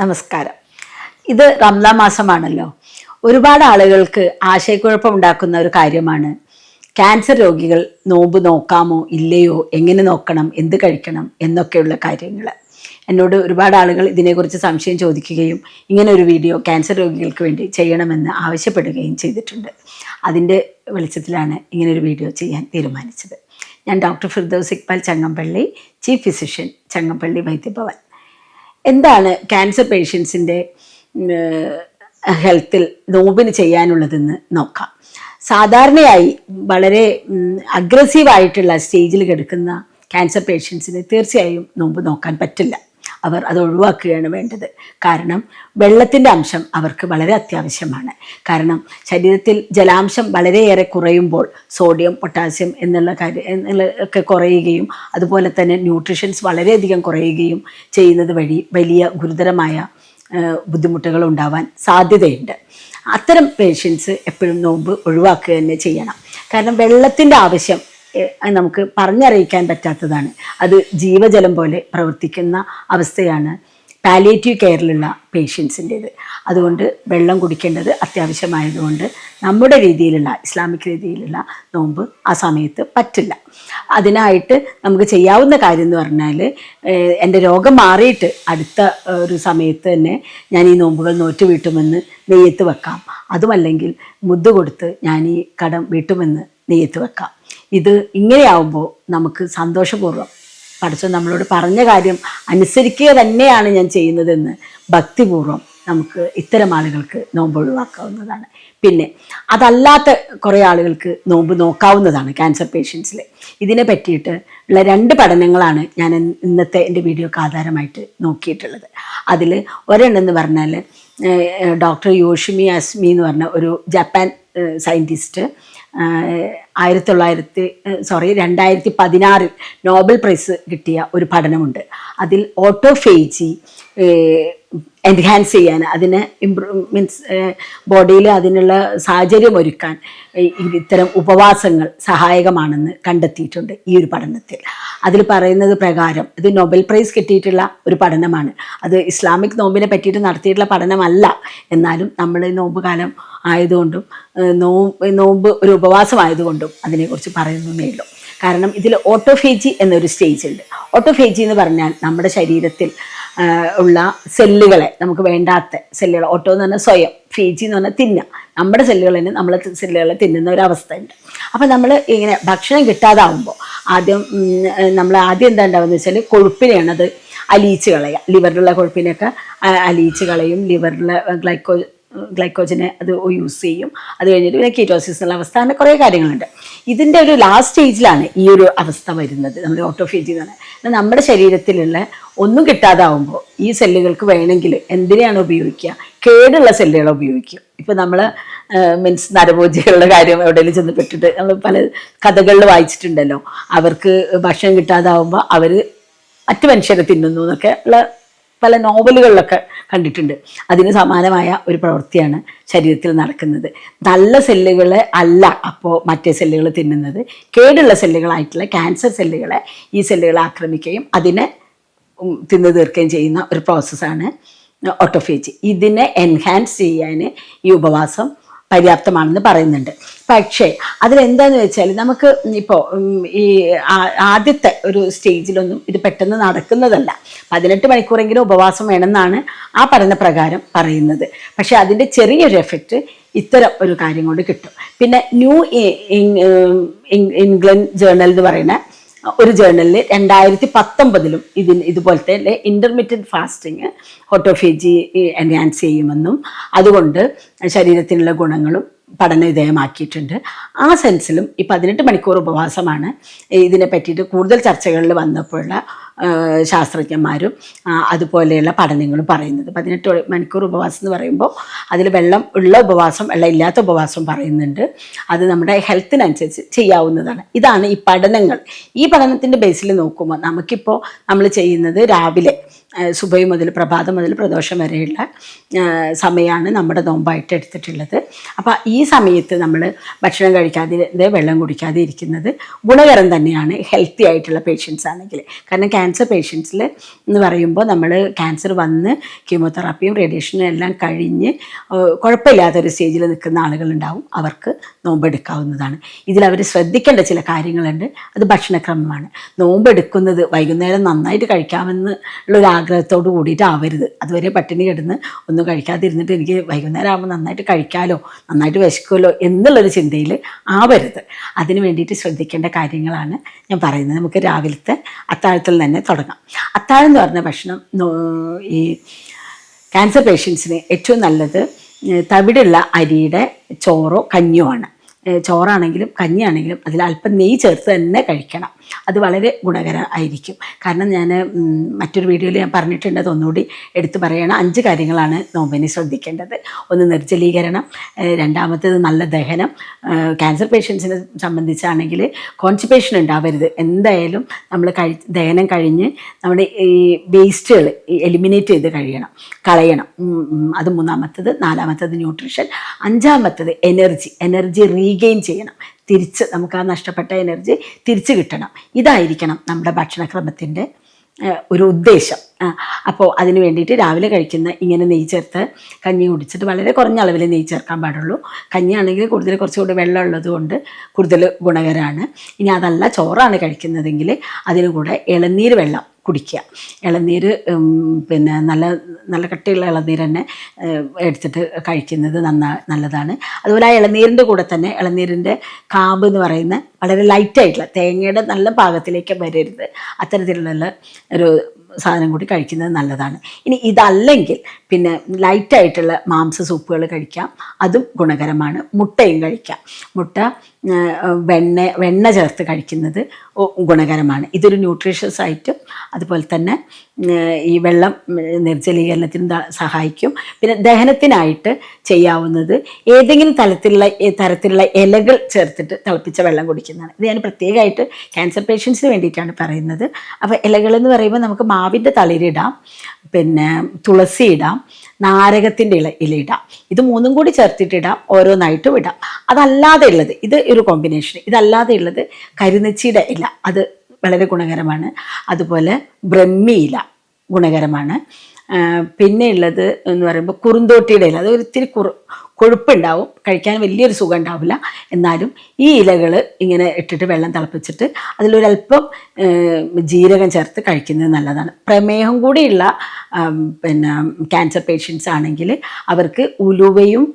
നമസ്കാരം. ഇത് റംലാ മാസമാണല്ലോ. ഒരുപാട് ആളുകൾക്ക് ആശയക്കുഴപ്പം ഉണ്ടാക്കുന്ന ഒരു കാര്യമാണ്. ക്യാൻസർ രോഗികൾ നോമ്പ് നോക്കാമോ ഇല്ലയോ എങ്ങനെ നോക്കണം എന്ത് കഴിക്കണം എന്നൊക്കെയുള്ള കാര്യങ്ങൾ. എന്നോട് ഒരുപാട് ആളുകൾ ഇതിനെക്കുറിച്ച് സംശയം ചോദിക്കുകയും ഇങ്ങനെ ഒരു വീഡിയോ ക്യാൻസർ രോഗികൾക്ക് വേണ്ടി ചെയ്യണമെന്ന് ആവശ്യപ്പെടുകയും ചെയ്തിട്ടുണ്ട്. അതിന്റെ വെളിച്ചത്തിലാണ് ഇങ്ങനെ ഒരു വീഡിയോ ചെയ്യാൻ തീരുമാനിച്ചത്. ഞാൻ doctor Firdous Iqbal Changampally chief physician Changampally Vaidyabhavan. എന്താണ് ക്യാൻസർ പേഷ്യൻസിന്റെ ഹെൽത്തിൽ നോബിന് ചെയ്യാനുള്ളതെന്ന് നോക്കാം. സാധാരണയായി വളരെ അഗ്രസീവായിട്ടുള്ള സ്റ്റേജിൽ കിടക്കുന്ന ക്യാൻസർ പേഷ്യൻസിന് തീർച്ചയായും നോമ്പ് നോക്കാൻ പറ്റില്ല. അവർ അത് ഒഴിവാക്കുകയാണ് വേണ്ടത്. കാരണം വെള്ളത്തിന്റെ അംശം അവർക്ക് വളരെ അത്യാവശ്യമാണ്. കാരണം ശരീരത്തിൽ ജലാംശം വളരെയേറെ കുറയുമ്പോൾ സോഡിയം പൊട്ടാസ്യം എന്നുള്ള കാര്യം ഒക്കെ കുറയുകയും അതുപോലെ തന്നെ ന്യൂട്രിഷൻസ് വളരെയധികം കുറയുകയും ചെയ്യുന്നത് വഴി വലിയ ഗുരുതരമായ ബുദ്ധിമുട്ടുകൾ ഉണ്ടാവാൻ സാധ്യതയുണ്ട്. അത്തരം പേഷ്യൻസ് എപ്പോഴും നോമ്പ് ഒഴിവാക്കുക തന്നെ ചെയ്യണം. കാരണം വെള്ളത്തിന്റെ ആവശ്യം നമുക്ക് പറഞ്ഞറിയിക്കാൻ പറ്റാത്തതാണ്. അത് ജീവജലം പോലെ പ്രവർത്തിക്കുന്ന അവസ്ഥയാണ് പാലിയേറ്റീവ് കെയറിലുള്ള പേഷ്യൻസിന്റേത് അതുകൊണ്ട് വെള്ളം കുടിക്കേണ്ടത് അത്യാവശ്യമായതുകൊണ്ട് നമ്മുടെ രീതിയിലുള്ള ഇസ്ലാമിക് രീതിയിലുള്ള നോമ്പ് ആ സമയത്ത് പറ്റില്ല. അതിനായിട്ട് നമുക്ക് ചെയ്യാവുന്ന കാര്യം എന്ന് പറഞ്ഞാൽ എന്റെ രോഗം മാറിയിട്ട് അടുത്ത ഒരു സമയത്ത് തന്നെ ഞാൻ ഈ നോമ്പുകൾ നോറ്റ് വീട്ടുമെന്ന് നെയ്യത്ത് വെക്കാം. അതുമല്ലെങ്കിൽ മുദ്ദ് കൊടുത്ത് ഞാൻ ഈ കടം വീട്ടുമെന്ന് നെയ്യത്ത് വെക്കാം. ഇത് ഇങ്ങനെയാവുമ്പോൾ നമുക്ക് സന്തോഷപൂർവം. പഠിച്ച നമ്മളോട് പറഞ്ഞ കാര്യം അനുസരിക്കുക തന്നെയാണ് ഞാൻ ചെയ്യുന്നതെന്ന് ഭക്തിപൂർവം നമുക്ക് ഇത്തരം ആളുകൾക്ക് നോമ്പ് ഒഴിവാക്കാവുന്നതാണ്. പിന്നെ അതല്ലാത്ത കുറേ ആളുകൾക്ക് നോമ്പ് നോക്കാവുന്നതാണ് ക്യാൻസർ പേഷ്യൻസിൽ ഇതിനെ പറ്റിയിട്ട് ഉള്ള രണ്ട് പഠനങ്ങളാണ് ഞാൻ ഇന്നത്തെ എന്റെ വീഡിയോക്ക് ആധാരമായിട്ട് നോക്കിയിട്ടുള്ളത്. അതിൽ ഒരെണ്ണം എന്ന് പറഞ്ഞാൽ ഡോക്ടർ യോഷിമി അസ്മി എന്ന് പറഞ്ഞ ഒരു ജപ്പാൻ സയന്റിസ്റ്റ് ആയിരത്തി തൊള്ളായിരത്തി സോറി രണ്ടായിരത്തി പതിനാറിൽ നോബൽ പ്രൈസ് കിട്ടിയ ഒരു പഠനമുണ്ട്. അതിൽ ഓട്ടോഫേജി എൻഹാൻസ് ചെയ്യാൻ അതിന് ഇമ്പ്രൂവ് മീൻസ് ബോഡിയിൽ അതിനുള്ള സാഹചര്യം ഒരുക്കാൻ ഇത്തരം ഉപവാസങ്ങൾ സഹായകമാണെന്ന് കണ്ടെത്തിയിട്ടുണ്ട് ഈ ഒരു പഠനത്തിൽ. അതിൽ പറയുന്നത് പ്രകാരം ഇത് നൊബൽ പ്രൈസ് കിട്ടിയിട്ടുള്ള ഒരു പഠനമാണ്. അത് ഇസ്ലാമിക് നോമ്പിനെ പറ്റിയിട്ട് നടത്തിയിട്ടുള്ള പഠനമല്ല. എന്നാലും നമ്മൾ നോമ്പ് കാലം ആയതുകൊണ്ടും നോമ്പ് നോമ്പ് ഒരു ഉപവാസമായതുകൊണ്ടും അതിനെക്കുറിച്ച് പറയുന്നതേ ഉള്ളൂ. കാരണം ഇതിൽ ഓട്ടോഫേജി എന്നൊരു സ്റ്റേജ് ഉണ്ട്. ഓട്ടോഫേജി എന്ന് പറഞ്ഞാൽ നമ്മുടെ ശരീരത്തിൽ ഉള്ള സെല്ലുകളെ നമുക്ക് വേണ്ടാത്ത സെല്ലുകൾ ഓട്ടോ എന്ന് പറഞ്ഞാൽ സ്വയം ഫേജി എന്ന് പറഞ്ഞാൽ തിന്ന നമ്മുടെ സെല്ലുകൾ തന്നെ നമ്മളെ സെല്ലുകളെ തിന്നുന്ന ഒരു അവസ്ഥയുണ്ട് അപ്പം നമ്മൾ ഇങ്ങനെ ഭക്ഷണം കിട്ടാതാവുമ്പോൾ ആദ്യം നമ്മൾ ആദ്യം എന്താ ഉണ്ടാവുക വെച്ചാൽ കൊഴുപ്പിനെയാണ് അത് അലിയിച്ച് കളയുക. ലിവറിലുള്ള കൊഴുപ്പിനെയൊക്കെ അലിയിച്ച് കളയും. ലിവറിലെ ഗ്ലൈക്കോ ഗ്ലൈക്കോജനെ അത് യൂസ് ചെയ്യും. അത് കഴിഞ്ഞിട്ട് പിന്നെ കീറ്റോസിസ് എന്നുള്ള അവസ്ഥ അങ്ങനെ കുറേ കാര്യങ്ങളുണ്ട്. ഇതിന്റെ ഒരു ലാസ്റ്റ് സ്റ്റേജിലാണ് ഈ ഒരു അവസ്ഥ വരുന്നത്. നമ്മൾ ഓട്ടോഫേജി എന്ന് പറഞ്ഞാൽ. നമ്മുടെ ശരീരത്തിലുള്ള ഒന്നും കിട്ടാതാവുമ്പോൾ ഈ സെല്ലുകൾക്ക് വേണമെങ്കിൽ എന്തിനെയാണ് ഉപയോഗിക്കുക? കേടുള്ള സെല്ലുകളെ ഉപയോഗിക്കും. ഇപ്പം നമ്മൾ മീൻസ് നരഭോജികളുടെ കാര്യം എവിടെയെങ്കിലും ചെന്ന് പെട്ടിട്ട് നമ്മൾ പല കഥകളിൽ വായിച്ചിട്ടുണ്ടല്ലോ. അവർക്ക് ഭക്ഷണം കിട്ടാതാവുമ്പോൾ അവർ മറ്റു മനുഷ്യരെ തിന്നുന്നു എന്നൊക്കെ ഉള്ള പല നോവലുകളിലൊക്കെ കണ്ടിട്ടുണ്ട്. അതിന് സമാനമായ ഒരു പ്രവൃത്തിയാണ് ശരീരത്തിൽ നടക്കുന്നത്. നല്ല സെല്ലുകളെ അല്ല അപ്പോൾ മറ്റേ സെല്ലുകൾ തിന്നുന്നത്. കേടുള്ള സെല്ലുകളായിട്ടുള്ള ക്യാൻസർ സെല്ലുകളെ ഈ സെല്ലുകളെ ആക്രമിക്കുകയും അതിനെ തിന്നു തീർക്കുകയും ചെയ്യുന്ന ഒരു പ്രോസസ്സാണ് ഓട്ടോഫേജ്. ഇതിനെ എൻഹാൻസ് ചെയ്യാൻ ഈ ഉപവാസം പര്യാപ്തമാണെന്ന് പറയുന്നുണ്ട്. പക്ഷേ അതിലെന്താന്ന് വെച്ചാൽ നമുക്ക് ഇപ്പോൾ ഈ ആദ്യത്തെ ഒരു സ്റ്റേജിലൊന്നും ഇത് പെട്ടെന്ന് നടക്കുന്നതല്ല. പതിനെട്ട് മണിക്കൂറെങ്കിലും ഉപവാസം വേണമെന്നാണ് ആ പഠനപ്രകാരം പറയുന്നത്. പക്ഷേ അതിന്റെ ചെറിയൊരു എഫക്റ്റ് ഇത്തരം ഒരു കാര്യം കൊണ്ട് കിട്ടും. പിന്നെ ന്യൂ ഇംഗ്ലണ്ട് ജേർണൽ എന്ന് പറയുന്ന ഒരു ജേർണലിൽ രണ്ടായിരത്തി പത്തൊമ്പതിലും ഇതിന് ഇതുപോലത്തെ ഇന്റർമീഡിയറ്റ് ഫാസ്റ്റിങ് ഓട്ടോഫേജി എൻഹാൻസ് ചെയ്യുമെന്നും അതുകൊണ്ട് ശരീരത്തിനുള്ള ഗുണങ്ങളും പഠന വിധേയമാക്കിയിട്ടുണ്ട് ആ സെൻസിലും ഈ പതിനെട്ട് മണിക്കൂർ ഉപവാസമാണ്. ഇതിനെ പറ്റിയിട്ട് കൂടുതൽ ചർച്ചകളിൽ വന്നപ്പോഴുള്ള ശാസ്ത്രജ്ഞന്മാരും അതുപോലെയുള്ള പഠനങ്ങളും പറയുന്നത്. പതിനെട്ട് മണിക്കൂർ ഉപവാസം എന്ന് പറയുമ്പോൾ അതിൽ വെള്ളം ഉള്ള ഉപവാസം വെള്ളം ഇല്ലാത്ത ഉപവാസം പറയുന്നുണ്ട്. അത് നമ്മുടെ ഹെൽത്തിനനുസരിച്ച് ചെയ്യാവുന്നതാണ്. ഇതാണ് ഈ പഠനങ്ങൾ. ഈ പഠനത്തിന്റെ ബേസിൽ നോക്കുമ്പോൾ നമുക്കിപ്പോൾ നമ്മൾ ചെയ്യുന്നത് രാവിലെ സുബൈ മുതൽ പ്രഭാതം മുതൽ പ്രദോഷം വരെയുള്ള സമയമാണ് നമ്മുടെ നോമ്പായിട്ട് എടുത്തിട്ടുള്ളത്. അപ്പോൾ ഈ സമയത്ത് നമ്മൾ ഭക്ഷണം കഴിക്കാതെ വെള്ളം കുടിക്കാതെ ഇരിക്കുന്നത് ഗുണകരം തന്നെയാണ് ഹെൽത്തി ആയിട്ടുള്ള പേഷ്യൻസ് ആണെങ്കിൽ കാരണം ക്യാൻസർ പേഷ്യൻസിൽ എന്ന് പറയുമ്പോൾ നമ്മൾ ക്യാൻസർ വന്ന് കീമോതെറാപ്പിയും റേഡിയേഷനും എല്ലാം കഴിഞ്ഞ് കുഴപ്പമില്ലാത്തൊരു സ്റ്റേജിൽ നിൽക്കുന്ന ആളുകളുണ്ടാവും. അവർക്ക് നോമ്പെടുക്കാവുന്നതാണ്. ഇതിൽ അവർ ശ്രദ്ധിക്കേണ്ട ചില കാര്യങ്ങളുണ്ട്. അത് ഭക്ഷണക്രമമാണ്. നോമ്പെടുക്കുന്നത് വൈകുന്നേരം നന്നായിട്ട് കഴിക്കാമെന്ന് ഉള്ള ഒരു ആഗ്രഹത്തോട് കൂടിയിട്ട് ആവരുത് അതുവരെ പട്ടിണി കിടന്ന് ഒന്നും കഴിക്കാതിരുന്നിട്ട് എനിക്ക് വൈകുന്നേരം ആകുമ്പോൾ നന്നായിട്ട് കഴിക്കാമല്ലോ നന്നായിട്ട് വിശക്കുമല്ലോ എന്നുള്ളൊരു ചിന്തയിൽ ആവരുത്. അതിന് വേണ്ടിയിട്ട് ശ്രദ്ധിക്കേണ്ട കാര്യങ്ങളാണ് ഞാൻ പറയുന്നത്. നമുക്ക് രാവിലത്തെ അത്താഴത്തിൽ തന്നെ തുടങ്ങാം. അത്താഴം എന്ന് പറഞ്ഞ ഭക്ഷണം ഈ ക്യാൻസർ പേഷ്യൻസിന് ഏറ്റവും നല്ലത് തവിടുള്ള അരിയുടെ ചോറോ കഞ്ഞിയോ ആണ്. ചോറാണെങ്കിലും കഞ്ഞിയാണെങ്കിലും അതിൽ അല്പം നെയ്യ് ചേർത്ത് തന്നെ കഴിക്കണം. അത് വളരെ ഗുണകര ആയിരിക്കും കാരണം ഞാൻ മറ്റൊരു വീഡിയോയിൽ ഞാൻ പറഞ്ഞിട്ടുണ്ട്. അത് ഒന്നുകൂടി എടുത്തു പറയണം. അഞ്ച് കാര്യങ്ങളാണ് നോമ്പിനെ ശ്രദ്ധിക്കേണ്ടത്. ഒന്ന് നിർജലീകരണം രണ്ടാമത്തേത് നല്ല ദഹനം. ക്യാൻസർ പേഷ്യൻസിനെ സംബന്ധിച്ചാണെങ്കിൽ കോൺസ്റ്റിപ്പേഷൻ ഉണ്ടാവരുത്. എന്തായാലും നമ്മൾ കഴി ദഹനം കഴിഞ്ഞ് നമ്മുടെ ഈ വേസ്റ്റുകൾ എലിമിനേറ്റ് ചെയ്ത് കഴിയണം. കളയണം. അത് മൂന്നാമത്തത്. നാലാമത്തത് ന്യൂട്രീഷൻ അഞ്ചാമത്തത് എനർജി എനർജി റീഗെയിൻ ചെയ്യണം. തിരിച്ച് നമുക്ക് ആ നഷ്ടപ്പെട്ട എനർജി തിരിച്ച് കിട്ടണം. ഇതായിരിക്കണം നമ്മുടെ ഭക്ഷണക്രമത്തിന്റെ ഒരു ഉദ്ദേശം. അപ്പോൾ അതിന് വേണ്ടിയിട്ട് രാവിലെ കഴിക്കുന്ന ഇങ്ങനെ നെയ്യ് ചേർത്ത് കഞ്ഞി കുടിച്ചിട്ട് വളരെ കുറഞ്ഞ അളവിൽ നെയ്യ് ചേർക്കാൻ പാടുള്ളൂ. കഞ്ഞിയാണെങ്കിൽ കൂടുതൽ കുറച്ചുകൂടി വെള്ളം ഉള്ളത് കൊണ്ട് കൂടുതൽ ഗുണകരമാണ് ഇനി അതല്ല ചോറാണ് കഴിക്കുന്നതെങ്കിൽ അതിന് കൂടെ ഇളനീര് വെള്ളം കുടിക്കുക. ഇളനീര് പിന്നെ നല്ല നല്ല കട്ടിയുള്ള ഇളനീര് തന്നെ എടുത്തിട്ട് കഴിക്കുന്നത് നന്നാ നല്ലതാണ്. അതുപോലെ ആ ഇളനീരിന്റെ കൂടെ തന്നെ ഇളനീരിന്റെ കാമ്പ് എന്ന് പറയുന്ന വളരെ ലൈറ്റായിട്ടുള്ള തേങ്ങയുടെ നല്ല പാകത്തിലേക്ക് വരരുത്. അത്തരത്തിലുള്ള ഒരു സാധനം കൂടി കഴിക്കുന്നത് നല്ലതാണ്. ഇനി ഇതല്ലെങ്കിൽ പിന്നെ ലൈറ്റായിട്ടുള്ള മാംസ സൂപ്പുകൾ കഴിക്കാം. അതും ഗുണകരമാണ്. മുട്ടയും കഴിക്കാം. മുട്ട വെണ്ണ വെണ്ണ ചേർത്ത് കഴിക്കുന്നത് ഗുണകരമാണ്. ഇതൊരു ന്യൂട്രീഷ്യസ് ആയിട്ടും അതുപോലെ തന്നെ ഈ വെള്ളം നിർജലീകരണത്തിന് സഹായിക്കും. പിന്നെ ദഹനത്തിനായിട്ട് ചെയ്യാവുന്നത് ഏതെങ്കിലും തലത്തിലുള്ള തരത്തിലുള്ള ഇലകൾ ചേർത്തിട്ട് തിളപ്പിച്ച വെള്ളം കുടിക്കുന്നതാണ് ഇത് ഞാൻ പ്രത്യേകമായിട്ട് ക്യാൻസർ പേഷ്യൻസിന് വേണ്ടിയിട്ടാണ് പറയുന്നത്. അപ്പോൾ ഇലകളെന്ന് പറയുമ്പോൾ നമുക്ക് മാവിന്റെ തളിരിടാം പിന്നെ തുളസി ഇടാം നാരകത്തിന്റെ ഇല ഇല ഇടാം. ഇത് മൂന്നും കൂടി ചേർത്തിട്ടിടാം ഓരോന്നായിട്ടും ഇടാം. അതല്ലാതെ ഉള്ളത് ഇത് ഒരു കോമ്പിനേഷൻ ഇതല്ലാതെ ഉള്ളത് കരുനച്ചിയുടെ ഇല. അത് വളരെ ഗുണകരമാണ്. അതുപോലെ ബ്രഹ്മി ഇല ഗുണകരമാണ്. പിന്നെയുള്ളത് എന്ന് പറയുമ്പോൾ കുറുന്തോട്ടിയുടെ ഇല. അത് ഒരിത്തിരി കുറു കൊഴുപ്പുണ്ടാവും കഴിക്കാൻ വലിയൊരു സുഖം ഉണ്ടാവില്ല എന്നാലും ഈ ഇലകൾ ഇങ്ങനെ ഇട്ടിട്ട് വെള്ളം തിളപ്പിച്ചിട്ട് അതിലൊരല്പം ജീരകം ചേർത്ത് കഴിക്കുന്നത് നല്ലതാണ്. പ്രമേഹം കൂടിയുള്ള പിന്നെ ക്യാൻസർ പേഷ്യൻസ് ആണെങ്കിൽ അവർക്ക് ഉലുവയും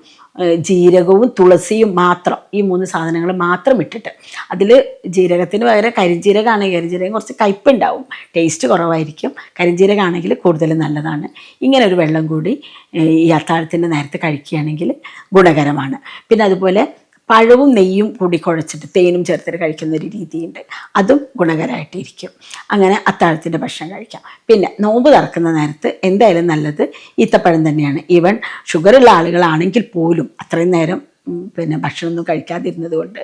ജീരകവും തുളസിയും മാത്രം ഈ മൂന്ന് സാധനങ്ങൾ മാത്രം ഇട്ടിട്ട്. അതിൽ ജീരകത്തിന് പകരം കരിഞ്ജീരകമാണെങ്കിൽ കരിഞ്ജീരകം കുറച്ച് കയ്പുണ്ടാവും ടേസ്റ്റ് കുറവായിരിക്കും. കരിഞ്ജീരകമാണെങ്കിൽ കൂടുതൽ നല്ലതാണ്. ഇങ്ങനെ ഒരു വെള്ളം കൂടി ഈ അത്താഴത്തിന്റെ നേരത്തെ കഴിക്കുകയാണെങ്കിൽ ഗുണകരമാണ്. പിന്നെ അതുപോലെ പഴവും നെയ്യും കൂടി കുഴച്ചിട്ട് തേനും ചേർത്തിട്ട് കഴിക്കുന്ന ഒരു രീതിയുണ്ട്. അതും ഗുണകരമായിട്ടിരിക്കും അങ്ങനെ അത്താഴത്തിന്റെ ഭക്ഷണം കഴിക്കാം. പിന്നെ നോമ്പ് തുറക്കുന്ന നേരത്ത് എന്തായാലും നല്ലത് ഈത്തപ്പഴം തന്നെയാണ്. ഈവൻ ഷുഗറുള്ള ആളുകളാണെങ്കിൽ പോലും അത്രയും നേരം പിന്നെ ഭക്ഷണമൊന്നും കഴിക്കാതിരുന്നത് കൊണ്ട്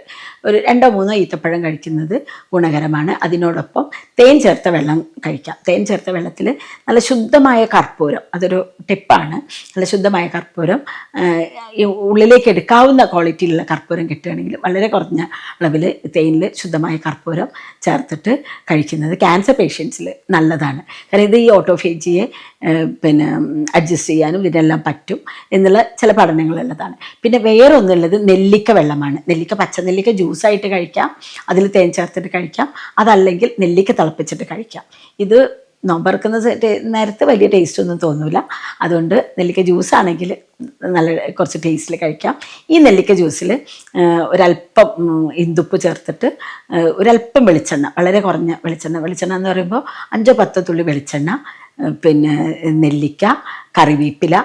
ഒരു രണ്ടോ മൂന്നോ ഈത്തപ്പഴം കഴിക്കുന്നത് ഗുണകരമാണ്. അതിനോടൊപ്പം തേൻ ചേർത്ത വെള്ളം കഴിക്കാം. തേൻ ചേർത്ത വെള്ളത്തിൽ നല്ല ശുദ്ധമായ കർപ്പൂരം അതൊരു ടിപ്പാണ്. നല്ല ശുദ്ധമായ കർപ്പൂരം ഉള്ളിലേക്ക് എടുക്കാവുന്ന ക്വാളിറ്റിയിലുള്ള കർപ്പൂരം കിട്ടുകയാണെങ്കിൽ വളരെ കുറഞ്ഞ അളവിൽ തേനിൽ ശുദ്ധമായ കർപ്പൂരം ചേർത്തിട്ട് കഴിക്കുന്നത് ക്യാൻസർ പേഷ്യൻസിൽ നല്ലതാണ്. കാരണം ഇത് ഈ ഓട്ടോഫേജിയെ പിന്നെ അഡ്ജസ്റ്റ് ചെയ്യാനും ഇതിനെല്ലാം പറ്റും എന്നുള്ള ചില പഠനങ്ങളുള്ളതാണ് പിന്നെ വേറെ ഒന്നുള്ളത് നെല്ലിക്ക വെള്ളമാണ്. നെല്ലിക്ക പച്ച പച്ചനെല്ലിക്ക ജ്യൂസായിട്ട് കഴിക്കാം. അതിൽ തേൻ ചേർത്തിട്ട് കഴിക്കാം. അതല്ലെങ്കിൽ നെല്ലിക്ക തിളപ്പിച്ചിട്ട് കഴിക്കാം. ഇത് നോമ്പറക്കുന്ന നേരത്ത് വലിയ ടേസ്റ്റ് ഒന്നും തോന്നില്ല അതുകൊണ്ട് നെല്ലിക്ക ജ്യൂസ് ആണെങ്കിൽ നല്ല കുറച്ച് ടേസ്റ്റിൽ കഴിക്കാം. ഈ നെല്ലിക്ക ജ്യൂസിൽ ഒരല്പം ഇന്ദുപ്പ് ചേർത്തിട്ട് ഒരല്പം വെളിച്ചെണ്ണ വളരെ കുറഞ്ഞ വെളിച്ചെണ്ണ. വെളിച്ചെണ്ണ എന്ന് പറയുമ്പോൾ അഞ്ചോ പത്തോ തുള്ളി വെളിച്ചെണ്ണ പിന്നെ നെല്ലിക്ക കറിവേപ്പില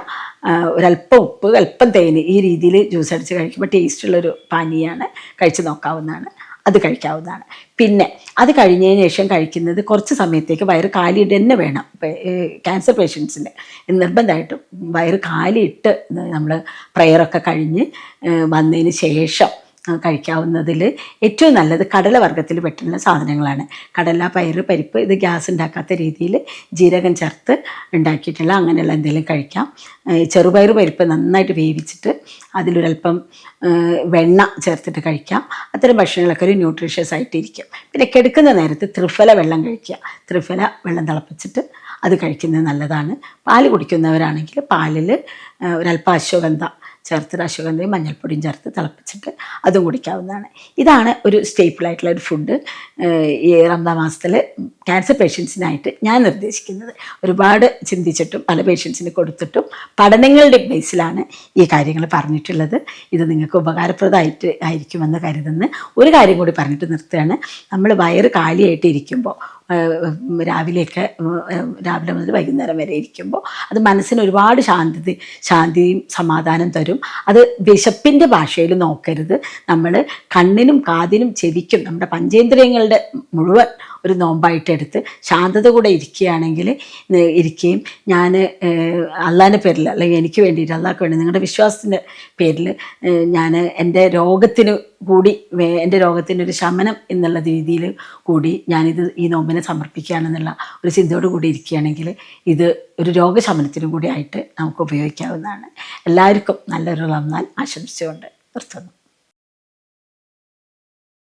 ഒരല്പം ഉപ്പ് അല്പം തേൻ ഈ രീതിയിൽ ജ്യൂസ് അടിച്ച് കഴിക്കുമ്പോൾ ടേസ്റ്റുള്ളൊരു പാനീയമാണ് കഴിച്ച് നോക്കാവുന്നതാണ്. അത് കഴിക്കാവുന്നതാണ്. പിന്നെ അത് കഴിഞ്ഞതിന് ശേഷം കഴിക്കുന്നത് കുറച്ച് സമയത്തേക്ക് വയറ് കാലിയിട്ട് തന്നെ വേണം. ക്യാൻസർ പേഷ്യൻസിന് നിർബന്ധമായിട്ടും വയറ് കാലിയിട്ട് നമ്മൾ പ്രയറൊക്കെ കഴിഞ്ഞ് വന്നതിന് ശേഷം കഴിക്കാവുന്നതിൽ ഏറ്റവും നല്ലത് കടലവർഗത്തിൽ പെട്ടുന്ന സാധനങ്ങളാണ്. കടല പയറ് പരിപ്പ് ഇത് ഗ്യാസ് ഉണ്ടാക്കാത്ത രീതിയിൽ ജീരകം ചേർത്ത് ഉണ്ടാക്കിയിട്ടുള്ള അങ്ങനെയുള്ള എന്തെങ്കിലും കഴിക്കാം. ചെറുപയർ പരിപ്പ് നന്നായിട്ട് വേവിച്ചിട്ട് അതിലൊരല്പം വെണ്ണ ചേർത്തിട്ട് കഴിക്കാം. അത്തരം ഭക്ഷണങ്ങളൊക്കെ ഒരു ന്യൂട്രീഷ്യസ് ആയിട്ട് ഇരിക്കും പിന്നെ കിടക്കുന്ന നേരത്ത് ത്രിഫല വെള്ളം കഴിക്കുക. ത്രിഫല വെള്ളം തിളപ്പിച്ചിട്ട് അത് കഴിക്കുന്നത് നല്ലതാണ്. പാൽ കുടിക്കുന്നവരാണെങ്കിൽ പാലിൽ ഒരല്പം അശ്വഗന്ധ ചേർത്തിട്ട് അശ്വഗന്ധയും മഞ്ഞൾപ്പൊടിയും ചേർത്ത് തിളപ്പിച്ചിട്ട് അതും കുടിക്കാവുന്നതാണ്. ഇതാണ് ഒരു സ്റ്റേപ്പിൾ ആയിട്ടുള്ള ഒരു ഫുഡ് ഈ റംദാ മാസത്തിൽ ക്യാൻസർ പേഷ്യൻസിനായിട്ട് ഞാൻ നിർദ്ദേശിക്കുന്നത്. ഒരുപാട് ചിന്തിച്ചിട്ടും പല പേഷ്യൻസിന് കൊടുത്തിട്ടും പഠനങ്ങളുടെ ബേസിലാണ് ഈ കാര്യങ്ങൾ പറഞ്ഞിട്ടുള്ളത്. ഇത് നിങ്ങൾക്ക് ഉപകാരപ്രദമായിട്ട് ആയിരിക്കുമെന്ന് കരുതുന്ന. ഒരു കാര്യം കൂടി പറഞ്ഞിട്ട് നിർത്തുകയാണ്. നമ്മൾ വയറ് കാലിയായിട്ട് ഇരിക്കുമ്പോൾ രാവിലെയൊക്കെ രാവിലെ മുതൽ വൈകുന്നേരം വരെ ഇരിക്കുമ്പോൾ അത് മനസ്സിന് ഒരുപാട് ശാന്തി ശാന്തിയും സമാധാനം തരും. അത് വിശപ്പിന്റെ ഭാഷയിൽ നോക്കരുത്. നമ്മൾ കണ്ണിനും കാതിനും ചെവിക്കും നമ്മുടെ പഞ്ചേന്ദ്രിയങ്ങളുടെ മുഴുവൻ ഒരു നോമ്പായിട്ട് എടുത്ത് ശാന്തത കൂടെ ഇരിക്കുകയാണെങ്കിൽ ഇരിക്കുകയും ഞാൻ അള്ളാന്റെ പേരിൽ അല്ലെങ്കിൽ എനിക്ക് വേണ്ടിയിട്ട് അള്ളാഹ്ക്ക് വേണ്ടി നിങ്ങളുടെ വിശ്വാസത്തിന്റെ പേരിൽ ഞാൻ എന്റെ രോഗത്തിന് കൂടി എന്റെ രോഗത്തിന്റെ ഒരു ശമനം എന്നുള്ള രീതിയിൽ കൂടി ഞാനിത് ഈ നോമ്പിനെ സമർപ്പിക്കുകയാണെന്നുള്ള ഒരു ചിന്തയോട് കൂടി ഇരിക്കുകയാണെങ്കിൽ ഇത് ഒരു രോഗശമനത്തിനും കൂടി ആയിട്ട് നമുക്ക് ഉപയോഗിക്കാവുന്നതാണ്. എല്ലാവർക്കും നല്ലൊരു റംസാൻ ആശംസിച്ചുകൊണ്ട് നിർത്തുന്നു.